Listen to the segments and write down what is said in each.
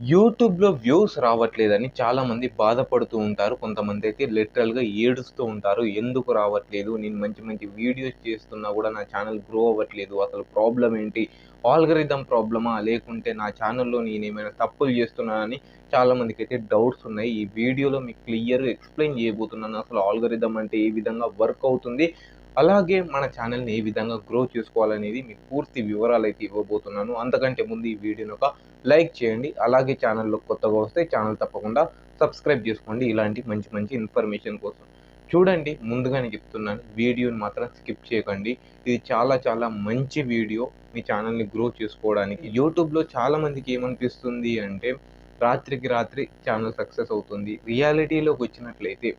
యూట్యూబ్‌లో వ్యూస్ రావట్లేదని చాలామంది బాధపడుతూ ఉంటారు. కొంతమంది అయితే లిటరల్‌గా ఏడుస్తూ ఉంటారు. ఎందుకు రావట్లేదు? నేను మంచి మంచి వీడియోస్ చేస్తున్నా కూడా నా ఛానల్ గ్రో అవ్వట్లేదు. అసలు ప్రాబ్లమ్ ఏంటి? ఆల్గరిథం ప్రాబ్లమా? లేకుంటే నా ఛానల్‌లో నేను ఏమైనా తప్పులు చేస్తున్నానని అయితే డౌట్స్ ఉన్నాయి. ఈ వీడియోలో మీకు క్లియర్‌గా ఎక్స్‌ప్లెయిన్ చేయబోతున్నాను. అసలు ఆల్గరిథం అంటే ఏ విధంగా వర్క్ అవుతుంది? అలాగే మన ఛానల్‌ని ఏ విధంగా గ్రో చేసుకోవాలనేది మీకు పూర్తి వివరాలు అయితే ఇవ్వబోతున్నాను. అంతకంటే ముందు ఈ వీడియోని ఒక లైక్ చేయండి. అలాగే ఛానల్లో కొత్తగా వస్తే ఛానల్ తప్పకుండా సబ్స్క్రైబ్ చేసుకోండి. ఇలాంటి మంచి మంచి ఇన్ఫర్మేషన్ కోసం. చూడండి ముందుగానే చెప్తున్నాను. వీడియోని మాత్రం స్కిప్ చేయకండి. ఇది చాలా చాలా మంచి వీడియో మీ ఛానల్‌ని గ్రో చేసుకోవడానికి. యూట్యూబ్‌లో చాలామందికి ఏమనిపిస్తుంది అంటే రాత్రికి రాత్రి ఛానల్ సక్సెస్ అవుతుంది. రియాలిటీలోకి వచ్చినట్లయితే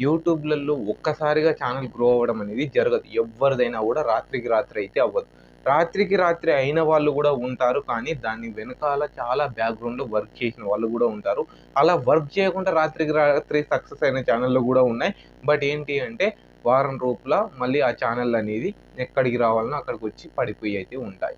యూట్యూబ్‌లలో ఒక్కసారిగా ఛానల్ గ్రో అవ్వడం అనేది జరగదు. ఎవ్వరిదైనా కూడా రాత్రికి రాత్రి అయితే అవ్వదు. రాత్రికి రాత్రి అయిన వాళ్ళు కూడా ఉంటారు. కానీ దాని వెనకాల చాలా బ్యాక్‌గ్రౌండ్‌లో వర్క్ చేసిన వాళ్ళు కూడా ఉంటారు. అలా వర్క్ చేయకుండా రాత్రికి రాత్రి సక్సెస్ అయిన ఛానళ్ళు కూడా ఉన్నాయి. బట్ ఏంటి అంటే వారం రూపుల మళ్ళీ ఆ ఛానల్ అనేది ఎక్కడికి రావాలనో అక్కడికి వచ్చి పడిపోయి అయితే ఉంటాయి.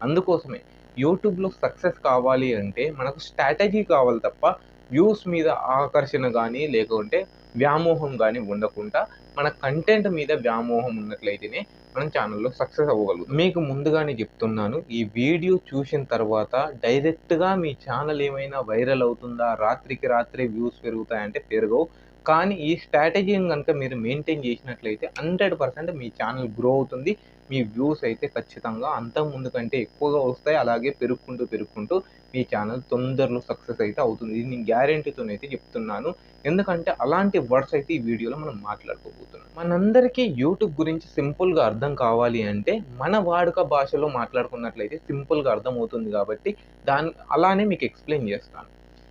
అందుకోసమే యూట్యూబ్‌లో సక్సెస్ కావాలి అంటే మనకు స్ట్రాటజీ కావాలి తప్ప వ్యూస్ మీద ఆకర్షణ కానీ లేకుంటే వ్యామోహం కానీ ఉండకుండా మన కంటెంట్ మీద వ్యామోహం ఉన్నట్లయితేనే మనం ఛానల్‌లో సక్సెస్ అవ్వగలుగుతాం. మీకు ముందుగానే చెప్తున్నాను. ఈ వీడియో చూసిన తర్వాత డైరెక్ట్‌గా మీ ఛానల్ ఏమైనా వైరల్ అవుతుందా? రాత్రికి రాత్రే వ్యూస్ పెరుగుతాయంటే పెరగవు. కానీ ఈ స్ట్రాటజీని కనుక మీరు మెయింటైన్ చేసినట్లయితే 100% మీ ఛానల్ గ్రో అవుతుంది. మీ వ్యూస్ అయితే ఖచ్చితంగా అంతకుముందు కంటే ఎక్కువగా వస్తాయి. అలాగే పెరుక్కుంటూ పెరుక్కుంటూ మీ ఛానల్ తొందరలో సక్సెస్ అయితే అవుతుంది. ఇది నేను గ్యారంటీతోనైతే చెప్తున్నాను. ఎందుకంటే అలాంటి వర్డ్స్ అయితే ఈ వీడియోలో మనం మాట్లాడుకోబోతున్నాం. మనందరికీ యూట్యూబ్ గురించి సింపుల్‌గా అర్థం కావాలి అంటే మన వాడుక భాషలో మాట్లాడుకున్నట్లయితే సింపుల్‌గా అర్థమవుతుంది కాబట్టి దాని అలానే మీకు ఎక్స్‌ప్లెయిన్ చేస్తాను.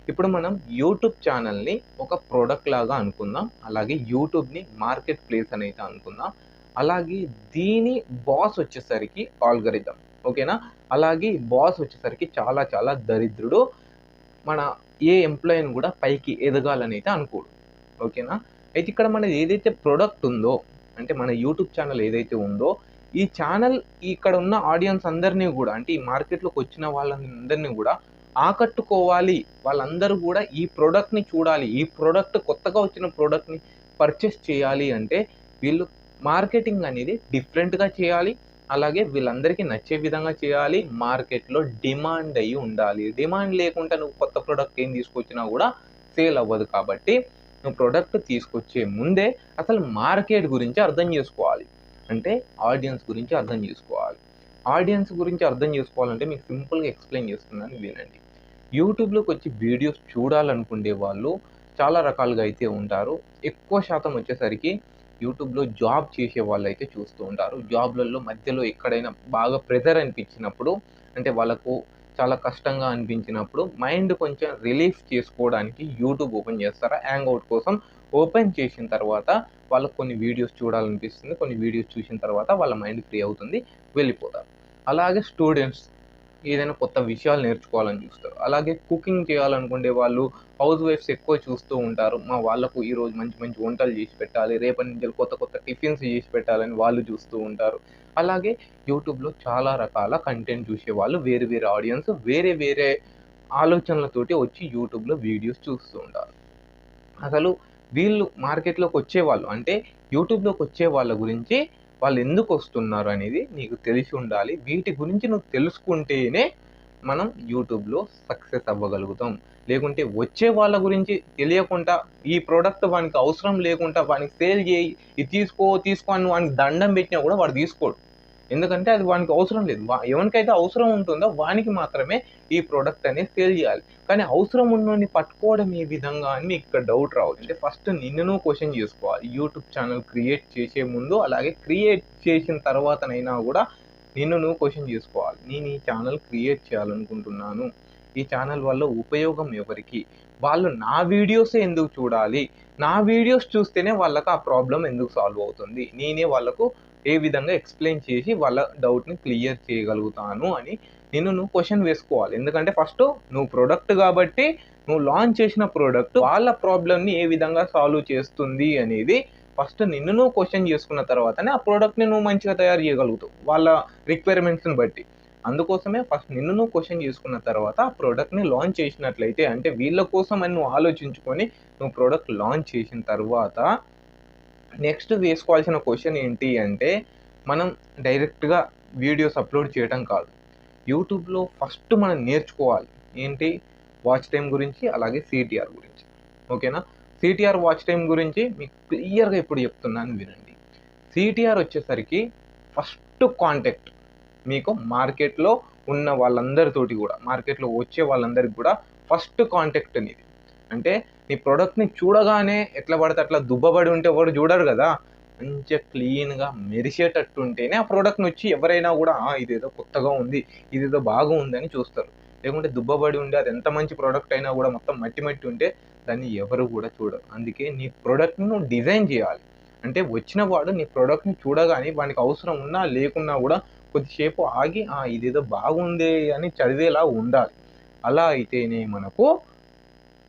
ఇప్పుడు మనం యూట్యూబ్ ఛానల్‌ని ఒక ప్రోడక్ట్ లాగా అనుకుందాం. అలాగే యూట్యూబ్‌ని మార్కెట్ ప్లేస్ అని అయితే అనుకుందాం. అలాగే దీని బాస్ వచ్చేసరికి ఆల్గరిథం ఓకేనా? అలాగే బాస్ వచ్చేసరికి చాలా చాలా దరిద్రుడు. మన ఏ ఎంప్లాయీని కూడా పైకి ఎదగాలని అయితే అనుకోడు. ఓకేనా? అయితే ఇక్కడ మనది ఏదైతే ప్రోడక్ట్ ఉందో అంటే మన యూట్యూబ్ ఛానల్ ఏదైతే ఉందో ఈ ఛానల్ ఇక్కడ ఉన్న ఆడియన్స్ అందరిని కూడా అంటే ఈ మార్కెట్‌లోకి వచ్చిన వాళ్ళందరినీ కూడా ఆకట్టుకోవాలి. వాళ్ళందరూ కూడా ఈ ప్రోడక్ట్ని చూడాలి. ఈ ప్రోడక్ట్ కొత్తగా వచ్చిన ప్రోడక్ట్ని పర్చేస్ చేయాలి అంటే వీళ్ళు మార్కెటింగ్ అనేది డిఫరెంట్‌గా చేయాలి. అలాగే వీళ్ళందరికీ నచ్చే విధంగా చేయాలి. మార్కెట్‌లో డిమాండ్ అయ్యి ఉండాలి. డిమాండ్ లేకుండా నువ్వు కొత్త ప్రోడక్ట్ ఏం తీసుకొచ్చినా కూడా సేల్ అవ్వదు కాబట్టి నువ్వు ప్రోడక్ట్ తీసుకొచ్చే ముందే అసలు మార్కెట్ గురించి అర్థం చేసుకోవాలి. అంటే ఆడియన్స్ గురించి అర్థం చేసుకోవాలి. ఆడియన్స్ గురించి అర్థం చేసుకోవాలంటే మీకు సింపుల్‌గా ఎక్స్‌ప్లెయిన్ చేస్తున్నాను వినండి. యూట్యూబ్‌లోకి వచ్చి వీడియోస్ చూడాలనుకునే వాళ్ళు చాలా రకాలుగా అయితే ఉంటారు. ఎక్కువ శాతం వచ్చేసరికి యూట్యూబ్‌లో జాబ్ చేసే వాళ్ళైతే చూస్తూ ఉంటారు. జాబ్‌లలో మధ్యలో ఎక్కడైనా బాగా ప్రెజర్ అనిపించినప్పుడు అంటే వాళ్ళకు చాలా కష్టంగా అనిపించినప్పుడు మైండ్ కొంచెం రిలీఫ్ చేసుకోవడానికి యూట్యూబ్ ఓపెన్ చేస్తారా హ్యాంగ్అవుట్ కోసం ఓపెన్ చేసిన తర్వాత వాళ్ళకు కొన్ని వీడియోస్ చూడాలనిపిస్తుంది. కొన్ని వీడియోస్ చూసిన తర్వాత వాళ్ళ మైండ్ ఫ్రీ అవుతుంది. వెళ్ళిపోతారు. అలాగే స్టూడెంట్స్ ఏదైనా కొత్త విషయాలు నేర్చుకోవాలని చూస్తారు. అలాగే కుకింగ్ చేయాలనుకునే వాళ్ళు హౌస్ వైఫ్స్ ఎక్కువ చూస్తూ ఉంటారు. మా వాళ్ళకు ఈరోజు మంచి మంచి వంటలు చేసి పెట్టాలి. రేపటి నుంచి కొత్త కొత్త టిఫిన్స్ చేసి పెట్టాలని వాళ్ళు చూస్తూ ఉంటారు. అలాగే యూట్యూబ్‌లో చాలా రకాల కంటెంట్ చూసేవాళ్ళు వేరు వేరే ఆడియన్స్ వేరే వేరే ఆలోచనలతోటి వచ్చి యూట్యూబ్‌లో వీడియోస్ చూస్తూ ఉంటారు. అసలు వీళ్ళు మార్కెట్‌లోకి వచ్చేవాళ్ళు అంటే యూట్యూబ్‌లోకి వచ్చే వాళ్ళ గురించి వాళ్ళు ఎందుకు వస్తున్నారు అనేది నీకు తెలిసి ఉండాలి. వీటి గురించి నువ్వు తెలుసుకుంటేనే మనం యూట్యూబ్‌లో సక్సెస్ అవ్వగలుగుతాం. లేకుంటే వచ్చే వాళ్ళ గురించి తెలియకుండా ఈ ప్రోడక్ట్ వానికి అవసరం లేకుండా వానికి సేల్ చేయి. ఇది తీసుకో తీసుకో అని వానికి దండం పెట్టినా కూడా వాడు తీసుకోడు. ఎందుకంటే అది వానికి అవసరం లేదు. వా ఎవనికైతే అవసరం ఉంటుందో వానికి మాత్రమే ఈ ప్రోడక్ట్ అనేది సేల్ చేయాలి. కానీ అవసరం ఉన్నోడిని పట్టుకోవడం ఏ విధంగా అని మీకు ఇక్కడ డౌట్ రావచ్చు. అంటే ఫస్ట్ నిన్ను క్వశ్చన్ చేసుకోవాలి. యూట్యూబ్ ఛానల్ క్రియేట్ చేసే ముందు అలాగే క్రియేట్ చేసిన తర్వాతనైనా కూడా నిన్ను నువ్వు క్వశ్చన్ చేసుకోవాలి. నేను ఈ ఛానల్ క్రియేట్ చేయాలనుకుంటున్నాను. ఈ ఛానల్ వల్ల ఉపయోగం ఎవరికి? వాళ్ళు నా వీడియోసే ఎందుకు చూడాలి? నా వీడియోస్ చూస్తేనే వాళ్ళకు ఆ ప్రాబ్లం ఎందుకు సాల్వ్ అవుతుంది? నేనే వాళ్ళకు ఏ విధంగా ఎక్స్‌ప్లెయిన్ చేసి వాళ్ళ డౌట్‌ని క్లియర్ చేయగలుగుతాను అని నిన్ను నువ్వు క్వశ్చన్ వేసుకోవాలి. ఎందుకంటే ఫస్ట్ నువ్వు ప్రొడక్ట్ కాబట్టి నువ్వు లాంచ్ చేసిన ప్రోడక్ట్ వాళ్ళ ప్రాబ్లమ్‌ని ఏ విధంగా సాల్వ్ చేస్తుంది అనేది ఫస్ట్ నిన్ను నువ్వు క్వశ్చన్ చేసుకున్న తర్వాతనే ఆ ప్రోడక్ట్ని నువ్వు మంచిగా తయారు చేయగలుగుతావు. వాళ్ళ రిక్వైర్మెంట్స్‌ని బట్టి. అందుకోసమే ఫస్ట్ నిన్ను నువ్వు క్వశ్చన్ చేసుకున్న తర్వాత ఆ ప్రోడక్ట్ని లాంచ్ చేసినట్లయితే అంటే వీళ్ళ కోసం అని నువ్వు ఆలోచించుకొని నువ్వు ప్రోడక్ట్ లాంచ్ చేసిన తర్వాత నెక్స్ట్ వేసుకోవాల్సిన క్వశ్చన్ ఏంటి అంటే మనం డైరెక్ట్గా వీడియోస్ అప్లోడ్ చేయడం కాదు. యూట్యూబ్లో ఫస్ట్ మనం నేర్చుకోవాలి. ఏంటి? వాచ్ టైం గురించి అలాగే సిటిఆర్ గురించి. ఓకేనా? సిటిఆర్ వాచ్ టైం గురించి మీకు క్లియర్గా ఇప్పుడు చెప్తున్నాను వినండి. సిటిఆర్ వచ్చేసరికి ఫస్ట్ కాంటాక్ట్ మీకు మార్కెట్లో ఉన్న వాళ్ళందరితోటి కూడా మార్కెట్లో వచ్చే వాళ్ళందరికీ కూడా ఫస్ట్ కాంటాక్ట్ అనేది. అంటే నీ ప్రోడక్ట్ని చూడగానే ఎట్లా పడితే అట్లా దుబ్బబడి ఉంటే ఎవరు చూడరు కదా. మంచిగా క్లీన్గా మెరిసేటట్టు ఉంటేనే ఆ ప్రోడక్ట్ని వచ్చి ఎవరైనా కూడా ఇదేదో కొత్తగా ఉంది ఇదేదో బాగుందని చూస్తారు. లేకుంటే దుబ్బబడి ఉండి అది ఎంత మంచి ప్రోడక్ట్ అయినా కూడా మొత్తం మట్టి మట్టి ఉంటే దాన్ని ఎవరు కూడా చూడరు. అందుకే నీ ప్రోడక్ట్ని నువ్వు డిజైన్ చేయాలి. అంటే వచ్చిన వాడు నీ ప్రోడక్ట్ని చూడగానే వానికి అవసరం ఉన్నా లేకున్నా కూడా కొద్దిసేపు ఆగి "ఆ, ఇదేదో బాగుంది అని చదివేలా ఉండాలి. అలా అయితేనే మనకు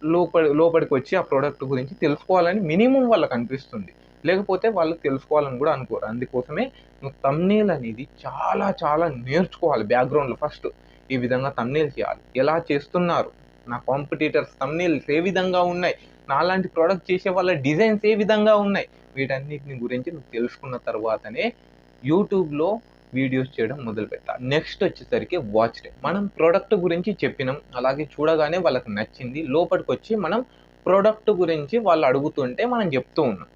లోపలి లోపలికి వచ్చి ఆ ప్రోడక్ట్ గురించి తెలుసుకోవాలని మినిమం వాళ్ళకి అనిపిస్తుంది. లేకపోతే వాళ్ళు తెలుసుకోవాలని కూడా అనుకోరు. అందుకోసమే నువ్వు తమ్నేల్ అనేది చాలా చాలా నేర్చుకోవాలి బ్యాక్గ్రౌండ్లో ఫస్ట్ ఈ విధంగా తమ్నేల్ చేయాలి. ఎలా చేస్తున్నారు? నా కాంపిటీటర్స్ తమ్నేల్స్ ఏ విధంగా ఉన్నాయి? నాలాంటి ప్రోడక్ట్ చేసే వాళ్ళ డిజైన్స్ ఏ విధంగా ఉన్నాయి? వీటన్నిటిని గురించి నువ్వు తెలుసుకున్న తర్వాతనే యూట్యూబ్లో వీడియోస్ చేయడం మొదలు పెట్టాలి నెక్స్ట్ వచ్చేసరికి వాచ్ టైం మనం ప్రోడక్ట్ గురించి చెప్పినాం. అలాగే చూడగానే వాళ్ళకి నచ్చింది. లోపలికి వచ్చి మనం ప్రోడక్ట్ గురించి వాళ్ళు అడుగుతుంటే మనం చెప్తూ ఉన్నాం.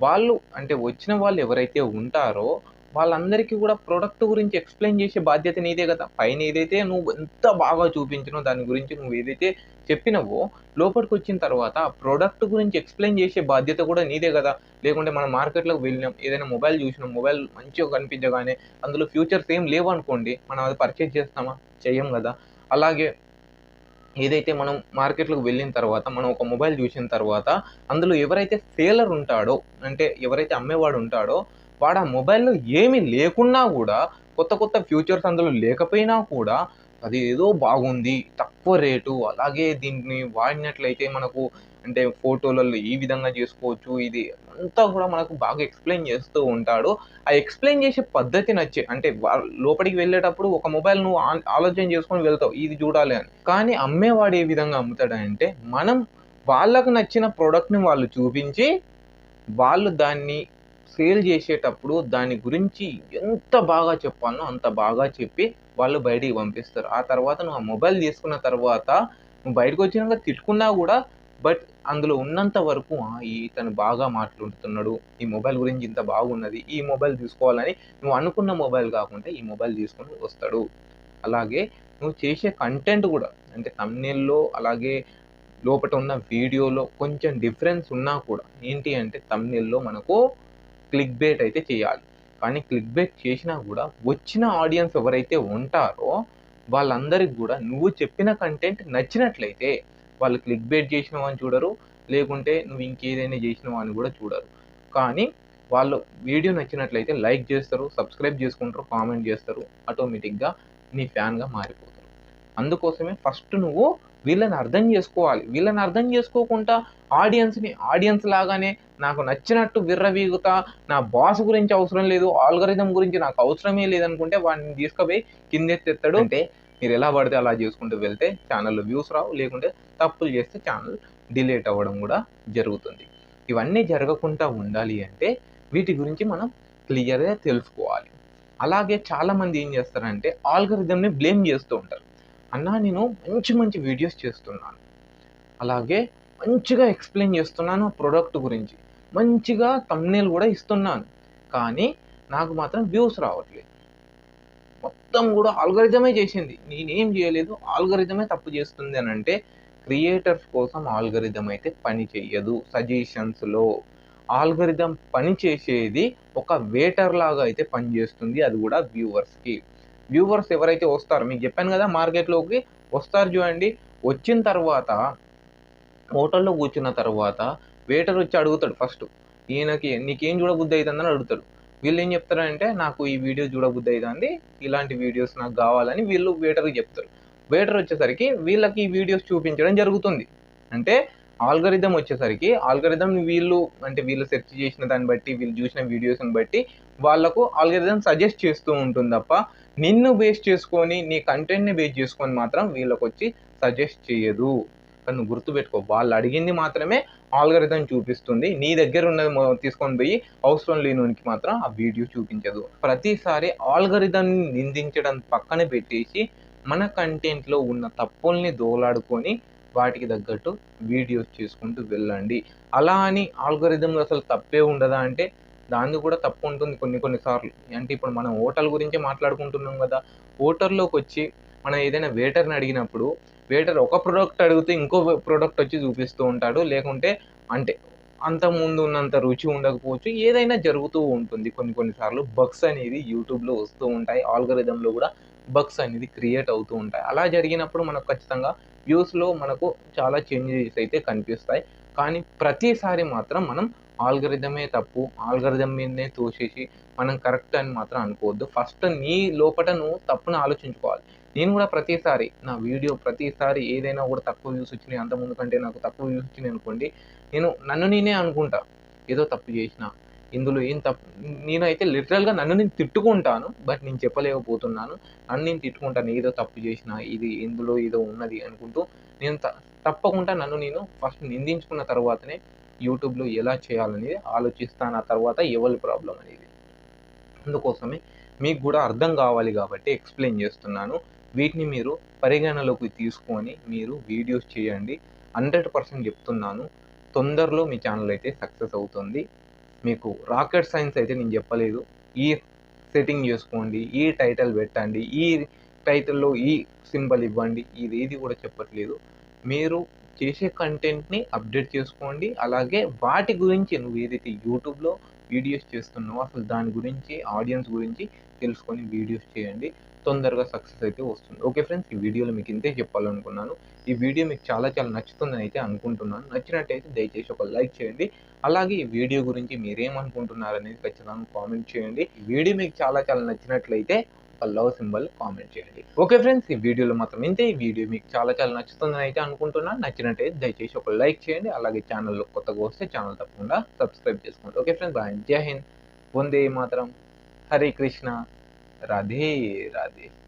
వాళ్ళు అంటే వచ్చిన వాళ్ళు ఎవరైతే ఉంటారో వాళ్ళందరికీ కూడా ప్రోడక్ట్ గురించి ఎక్స్ప్లెయిన్ చేసే బాధ్యత నీదే కదా. పైన ఏదైతే నువ్వు ఎంత బాగా చూపించినో దాని గురించి నువ్వు ఏదైతే చెప్పినవో లోపలికి వచ్చిన తర్వాత ఆ ప్రోడక్ట్ గురించి ఎక్స్ప్లెయిన్ చేసే బాధ్యత కూడా నీదే కదా. లేకుంటే మనం మార్కెట్లోకి వెళ్ళినాం ఏదైనా మొబైల్ చూసినాం మొబైల్ మంచిగా కనిపించగానే అందులో ఫ్యూచర్స్ ఏం లేవు అనుకోండి మనం అది పర్చేజ్ చేస్తామా? చెయ్యం కదా. అలాగే ఏదైతే మనం మార్కెట్లోకి వెళ్ళిన తర్వాత మనం ఒక మొబైల్ చూసిన తర్వాత అందులో ఎవరైతే సేలర్ ఉంటాడో అంటే ఎవరైతే అమ్మేవాడు ఉంటాడో వాడు ఆ మొబైల్లో ఏమీ లేకున్నా కూడా కొత్త కొత్త ఫ్యూచర్స్ అందులో లేకపోయినా కూడా అది ఏదో బాగుంది తక్కువ రేటు అలాగే దీన్ని వాడినట్లయితే మనకు అంటే ఫోటోలలో ఈ విధంగా చేసుకోవచ్చు ఇది అంతా కూడా మనకు బాగా ఎక్స్ప్లెయిన్ చేస్తూ ఉంటాడు. ఆ ఎక్స్ప్లెయిన్ చేసే పద్ధతి నచ్చే అంటే లోపలికి వెళ్ళేటప్పుడు ఒక మొబైల్ నువ్వు ఆలోచన చేసుకొని వెళ్తావు ఇది చూడాలి అని. కానీ అమ్మేవాడు ఏ విధంగా అమ్ముతాడంటే మనం వాళ్ళకు నచ్చిన ప్రోడక్ట్ని వాళ్ళు చూపించి వాళ్ళు దాన్ని సేల్ చేసేటప్పుడు దాని గురించి ఎంత బాగా చెప్పాలో అంత బాగా చెప్పి వాళ్ళు బయటికి పంపిస్తారు. ఆ తర్వాత నువ్వు ఆ మొబైల్ తీసుకున్న తర్వాత నువ్వు బయటకు వచ్చినాక తిట్టుకున్నా కూడా బట్ అందులో ఉన్నంత వరకు ఇతను బాగా మాట్లాడుతున్నాడు. ఈ మొబైల్ గురించి ఇంత బాగున్నది. ఈ మొబైల్ తీసుకోవాలని నువ్వు అనుకున్న మొబైల్ కాకుండా ఈ మొబైల్ తీసుకొని వస్తాడు. అలాగే నువ్వు చేసే కంటెంట్ కూడా అంటే తమ్నేల్లో అలాగే లోపల ఉన్న వీడియోలో కొంచెం డిఫరెన్స్ ఉన్నా కూడా ఏంటి అంటే తమ్నేల్లో మనకు క్లిక్ బేట్ అయితే చేయాలి. కానీ క్లిక్ బేట్ చేసినా కూడా వచ్చిన ఆడియన్స్ ఎవరైతే ఉంటారో వాళ్ళందరికి కూడా నువ్వు చెప్పిన కంటెంట్ నచ్చినట్లయితే వాళ్ళు క్లిక్ బేట్ చేసినావు అని చూడరు లేకుంటే నువ్వు ఇంకేదైనా చేసినావు అని కూడా చూడరు. కానీ వాళ్ళు వీడియో నచ్చినట్లయితే లైక్ చేస్తారు సబ్స్క్రైబ్ చేసుకుంటారు కామెంట్ చేస్తారు ఆటోమేటిక్గా నీ ఫ్యాన్గా మారిపోతారు. అందుకోసమే ఫస్ట్ నువ్వు వీళ్ళని అర్థం చేసుకోవాలి. వీళ్ళని అర్థం చేసుకోకుండా ఆడియన్స్ని ఆడియన్స్ లాగానే నాకు నచ్చినట్టు విర్రవీగుతా నా బాస్ గురించి అవసరం లేదు ఆల్గరిథం గురించి నాకు అవసరమే లేదనుకుంటే వాడిని తీసుకుపోయి కిందెత్తెత్తాడు. అంటే మీరు ఎలా పడితే అలా చేసుకుంటూ వెళ్తే ఛానల్లో వ్యూస్ రావు లేకుంటే తప్పులు చేస్తే ఛానల్ డిలేట్ అవ్వడం కూడా జరుగుతుంది. ఇవన్నీ జరగకుండా ఉండాలి అంటే వీటి గురించి మనం క్లియర్గా తెలుసుకోవాలి. అలాగే చాలామంది ఏం చేస్తారంటే ఆల్గరిథంని బ్లేమ్ చేస్తూ ఉంటారు. అన్నా నేను మంచి మంచి వీడియోస్ చేస్తున్నాను. అలాగే మంచిగా ఎక్స్ప్లెయిన్ చేస్తున్నాను ఆ ప్రోడక్ట్ గురించి. మంచిగా తమ్నేల్ కూడా ఇస్తున్నాను. కానీ నాకు మాత్రం వ్యూస్ రావట్లేదు. మొత్తం కూడా ఆల్గరిథమే చేసింది. నేనేం చేయలేదు? ఆల్గరిథమే తప్పు చేస్తుంది అని అంటే క్రియేటర్స్ కోసం ఆల్గరిథం అయితే పని చేయదు సజెషన్స్లో ఆల్గరిథం పని చేసేది ఒక వేటర్ లాగా అయితే పనిచేస్తుంది అది కూడా వ్యూవర్స్కి వ్యూవర్స్ ఎవరైతే వస్తారో మీకు చెప్పాను కదా మార్కెట్లోకి వస్తారు చూడండి. వచ్చిన తర్వాత హోటల్లో కూర్చున్న తర్వాత వెయిటర్ వచ్చి అడుగుతాడు ఫస్ట్ ఈయనకి నీకేం చూడబుద్ధి అవుతుందని అడుగుతాడు. వీళ్ళు ఏం చెప్తారంటే నాకు ఈ వీడియో చూడబుద్ధి అవుతుంది. ఇలాంటి వీడియోస్ నాకు కావాలని వీళ్ళు వెయిటర్కి చెప్తారు. వెయిటర్ వచ్చేసరికి వీళ్ళకి ఈ వీడియోస్ చూపించడం జరుగుతుంది. అంటే ఆల్గరిథం వచ్చేసరికి ఆల్గరిథం వీళ్ళు అంటే వీళ్ళు సెర్చ్ చేసిన దాన్ని బట్టి వీళ్ళు చూసిన వీడియోస్ని బట్టి వాళ్ళకు ఆల్గరిథం సజెస్ట్ చేస్తూ ఉంటుంది తప్ప నిన్ను బేస్ చేసుకొని నీ కంటెంట్ని బేస్ చేసుకొని మాత్రం వీళ్ళకి వచ్చి సజెస్ట్ చేయదు. కానీ నువ్వు గుర్తుపెట్టుకో వాళ్ళు అడిగింది మాత్రమే ఆల్గరిథం చూపిస్తుంది. నీ దగ్గర ఉన్నది తీసుకొని పోయి అవసరం లేనునికి మాత్రం ఆ వీడియో చూపించదు. ప్రతిసారి ఆల్గరిథం నిందించడం పక్కన పెట్టేసి మన కంటెంట్లో ఉన్న తప్పుల్ని దోలాడుకొని వాటికి తగ్గట్టు వీడియోస్ చేసుకుంటూ వెళ్ళండి. అలా అని ఆల్గరిథంలో అసలు తప్పే ఉండదా అంటే దాన్ని కూడా తప్పు ఉంటుంది కొన్ని కొన్నిసార్లు అంటే ఇప్పుడు మనం ఓటర్ల గురించి మాట్లాడుకుంటున్నాం కదా. ఓటర్లోకి వచ్చి మనం ఏదైనా వెయిటర్ని అడిగినప్పుడు వెయిటర్ ఒక ప్రోడక్ట్ అడిగితే ఇంకో ప్రోడక్ట్ వచ్చి చూపిస్తూ ఉంటాడు. లేకుంటే అంటే అంత ముందు ఉన్నంత రుచి ఉండకపోవచ్చు. ఏదైనా జరుగుతూ ఉంటుంది. కొన్ని కొన్నిసార్లు బగ్స్ అనేది యూట్యూబ్లో వస్తూ ఉంటాయి. ఆల్గరిథంలో కూడా బగ్స్ అనేది క్రియేట్ అవుతూ ఉంటాయి. అలా జరిగినప్పుడు మనకు ఖచ్చితంగా వ్యూస్లో మనకు చాలా చేంజెస్ అయితే కనిపిస్తాయి. కానీ ప్రతిసారి మాత్రం మనం ఆల్గరిథమే తప్పు ఆల్గరిథం మీదనే తోసేసి మనం కరెక్ట్ అని మాత్రం అనుకోవద్దు. ఫస్ట్ నీ లోపట నువ్వు తప్పును ఆలోచించుకోవాలి. నేను కూడా ప్రతిసారి నా వీడియో ప్రతిసారి ఏదైనా కూడా తక్కువ వ్యూస్ వచ్చినాయి అంతకుముందు ముందు కంటే నాకు తక్కువ వ్యూస్ వచ్చినాయి అనుకోండి నేను నన్ను నేనే అనుకుంటా ఏదో తప్పు చేసిన ఇందులో ఏం తప్పు నేనైతే లిటరల్గా నన్ను నేను తిట్టుకుంటాను బట్ నేను చెప్పలేకపోతున్నాను నన్ను నేను తిట్టుకుంటాను ఏదో తప్పు చేసిన ఇది ఇందులో ఏదో ఉన్నది అనుకుంటూ నేను త- తప్పకుండా నన్ను నేను ఫస్ట్ నిందించుకున్న తర్వాతనే యూట్యూబ్లో ఎలా చేయాలనేది ఆలోచిస్తాను ఆ తర్వాత ఎవరి ప్రాబ్లం అనేది. అందుకోసమే మీకు కూడా అర్థం కావాలి కాబట్టి ఎక్స్ప్లెయిన్ చేస్తున్నాను. వీటిని మీరు పరిగణలోకి తీసుకొని మీరు వీడియోస్ చేయండి. హండ్రెడ్ పర్సెంట్ చెప్తున్నాను. తొందరలో మీ ఛానల్ అయితే సక్సెస్ అవుతుంది. మీకు రాకెట్ సైన్స్ అయితే నేను చెప్పలేదు. ఈ సెట్టింగ్ చేసుకోండి ఈ టైటిల్ పెట్టండి ఈ టైటిల్లో ఈ సింబల్ ఇవ్వండి ఇది ఏది కూడా చెప్పట్లేదు. మీరు చేసే కంటెంట్ని అప్డేట్ చేసుకోండి. అలాగే వాటి గురించి నువ్వు ఏదైతే యూట్యూబ్లో వీడియోస్ చేస్తున్నావో అసలు దాని గురించి ఆడియన్స్ గురించి తెలుసుకొని వీడియోస్ చేయండి. తొందరగా సక్సెస్ అయితే వస్తుంది. ఓకే ఫ్రెండ్స్ ఈ వీడియోలో మీకు ఇంతే చెప్పాలనుకున్నాను. ఈ వీడియో మీకు చాలా చాలా నచ్చుతుందని అయితే అనుకుంటున్నాను. నచ్చినట్టయితే దయచేసి ఒక లైక్ చేయండి. అలాగే ఈ వీడియో గురించి మీరేమనుకుంటున్నారు అనేది ఖచ్చితంగా కామెంట్ చేయండి. ఈ వీడియో మీకు చాలా చాలా నచ్చినట్లయితే ఒక లవ్ సింబల్ కామెంట్ చేయండి. ఓకే ఫ్రెండ్స్ ఈ వీడియోలో మాత్రం ఇంతే. ఈ వీడియో మీకు చాలా చాలా నచ్చుతుందని అయితే అనుకుంటున్నాను. నచ్చినట్టయితే దయచేసి ఒక లైక్ చేయండి. అలాగే ఛానల్లో కొత్తగా వస్తే ఛానల్ తప్పకుండా సబ్స్క్రైబ్ చేసుకోండి. ఓకే ఫ్రెండ్స్ బాయ్ జై హింద్. వందే మాత్రం. హరే కృష్ణ. राधे राधे।